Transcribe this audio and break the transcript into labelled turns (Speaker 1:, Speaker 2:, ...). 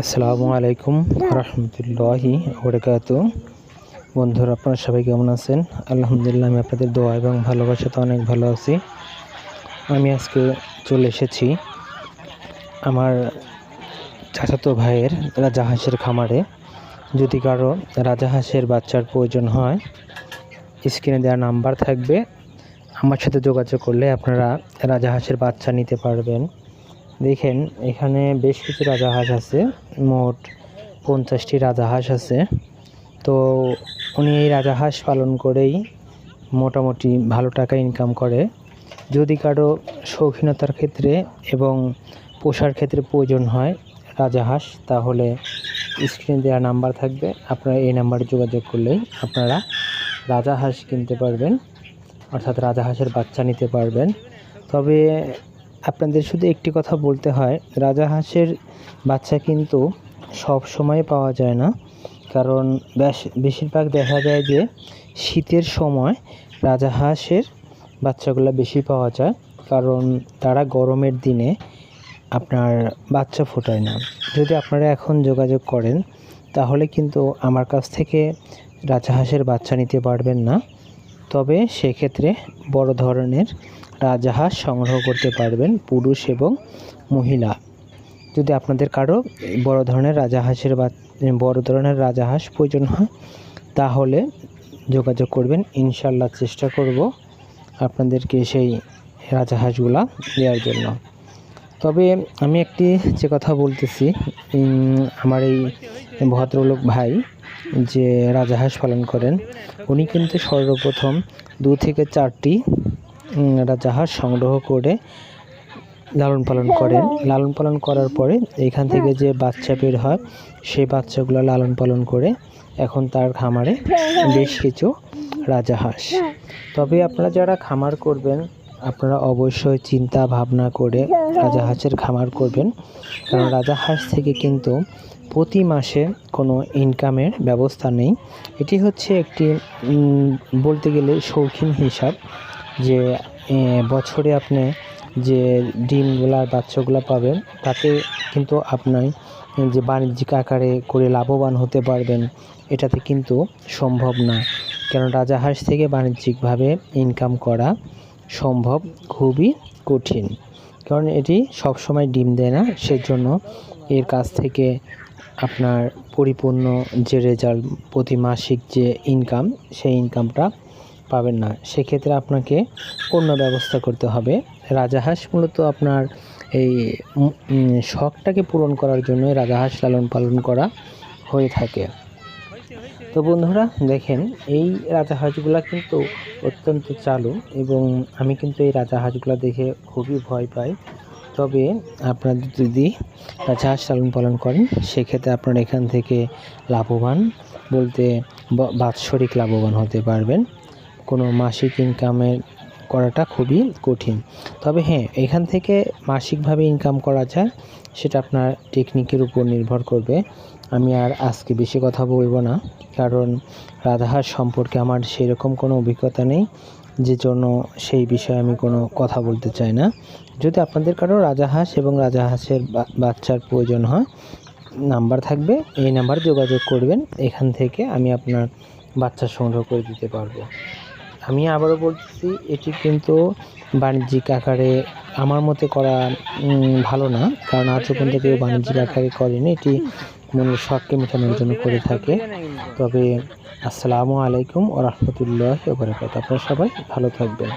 Speaker 1: আসসালামু আলাইকুম রহমতুল্লাহি বরকাত বন্ধুরা, আপনারা সবাই কেমন আছেন? আলহামদুলিল্লাহ, আমি আপনাদের দোয়া এবং ভালোবাসা তো অনেক ভালো আছি। আমি আজকে চলে এসেছি আমার চাচাতো ভাইয়ের রাজাহাঁসের খামারে। যদি কারও রাজাহাঁসের বাচ্চার প্রয়োজন হয়, স্ক্রিনে দেওয়া নাম্বার থাকবে। আমার সাথে যোগাযোগ করলে আপনারা রাজাহাঁসের বাচ্চা নিতে পারবেন। দেখেন, এখানে বেশ কিছু রাজাহাঁস আছে। মোট পঞ্চাশটি রাজাহাঁস আছে। তো উনি এই রাজাহাঁস পালন করেই মোটামুটি ভালো টাকা ইনকাম করে। যদি কারও শৌখিনতার ক্ষেত্রে এবং পোষার ক্ষেত্রে প্রয়োজন হয় রাজাহাঁস, তাহলে স্ক্রিনে দেওয়া নাম্বার থাকবে। আপনারা এই নাম্বারে যোগাযোগ করলেই আপনারা রাজাহাঁস কিনতে পারবেন, অর্থাৎ রাজাহাঁসের বাচ্চা নিতে পারবেন। তবে আপনাদের শুধু একটি কথা বলতে হয় রাজাহাঁসের বাচ্চা কিন্তু সব সময় পাওয়া যায় না। কারণ বেশ, বেশিরভাগ দেখা যায় যে শীতের সময় রাজাহাঁসের বাচ্চাগুলো বেশি পাওয়া যায়। কারণ তারা গরমের দিনে আপনার বাচ্চা ফোটায় না। যদি আপনারা এখন যোগাযোগ করেন, তাহলে কিন্তু আমার কাছ থেকে রাজাহাঁসের বাচ্চা নিতে পারবেন না। তবে সেক্ষেত্রে বড় ধরনের রাজাহাঁস সংগ্রহ করতে পারবেন পুরুষ এবং মহিলা। যদি আপনাদের কারও বড় ধরনের রাজাহাঁসের বা বড় ধরনের রাজাহাঁস প্রয়োজন হয়, তাহলে যোগাযোগ করবেন। ইনশাল্লাহ চেষ্টা করব আপনাদেরকে সেই রাজাহাঁসগুলা দেওয়ার জন্য। তবে আমি একটি যে কথা বলতেছি আমার এই ভদ্রলোক ভাই যে রাজাহাঁস পালন করেন, উনি কিন্তু সর্বপ্রথম দু থেকে চারটি উম, রাজাহাঁস সংগ্রহ করে লালন পালন করেন। লালন পালন করার পরে এখান থেকে যে বাচ্চা বের হয় সেই বাচ্চাগুলো লালন পালন করে এখন তার খামারে বেশ কিছু রাজাহাঁস। তবে আপনারা যারা খামার করবেন আপনারা অবশ্যই চিন্তা ভাবনা করে রাজাহাঁসের খামার করবেন। কারণ রাজাহাঁস থেকে কিন্তু প্রতি মাসে কোনো ইনকামের ব্যবস্থা নেই। এটি হচ্ছে একটি বলতে গেলে শৌখিন হিসাব যে বছরে আপনি যে ডিমগুলো আর বাচ্চাগুলো পাবেন, তাতে কিন্তু আপনার যে বাণিজ্যিক আকারে করে লাভবান হতে পারবেন, এটাতে কিন্তু সম্ভব না। কারণ রাজাহাঁস থেকে বাণিজ্যিকভাবে ইনকাম করা সম্ভব খুবই কঠিন। কারণ এটি সব সময় ডিম দেয় না, সেজন্য এর কাছ থেকে আপনার পরিপূর্ণ যে রেজাল্ট প্রতি মাসিক যে ইনকাম সেই ইনকামটা পাবেন না। সেক্ষেত্রে আপনাকে অন্য ব্যবস্থা করতে হবে। রাজাহাঁস মূলত আপনার এই শখটাকে পূরণ করার জন্য রাজাহাঁস লালন পালন করা হয়ে থাকে। তো বন্ধুরা, দেখেন, এই রাজাহাঁসগুলা কিন্তু অত্যন্ত চালু এবং আমি কিন্তু এই রাজাহাঁসগুলা দেখে খুবই ভয় পাই। তবে আপনারা যদি রাজাহাঁস লালন পালন করেন, সেক্ষেত্রে আপনারা এখান থেকে লাভবান বলতে বাৎসরিক লাভবান হতে পারবেন। কোনো মাসিক ইনকামের করাটা খুবই কঠিন। তবে হ্যাঁ এখান থেকে মাসিকভাবে ইনকাম করা যায়, সেটা আপনার টেকনিকের উপর নির্ভর করবে। আমি আর আজকে বেশি কথা বলব না, কারণ রাধাহাঁস সম্পর্কে আমার সেরকম কোনো অভিজ্ঞতা নেই, যে জন্য সেই বিষয়ে আমি কোনো কথা বলতে চাই না। যদি আপনাদের কারও রাজাহাঁস এবং রাজাহাঁসের বাচ্চার প্রয়োজন হয়, নাম্বার থাকবে, এই নাম্বারে যোগাযোগ করবেন, এখান থেকে আমি আপনার বাচ্চা সংগ্রহ করে দিতে পারব। আমি আবারও বলছি এটি কিন্তু বাণিজ্যিক আকারে আমার মতে করা ভালো না। কারণ আজ পর্যন্ত কেউ বাণিজ্যিক আকারে করেনি। এটি মনের শখকে মেটানোর জন্য করে থাকে। তবে আসসালামু আলাইকুম ও রহমতুল্লাহ আপনারা সবাই ভালো থাকবেন।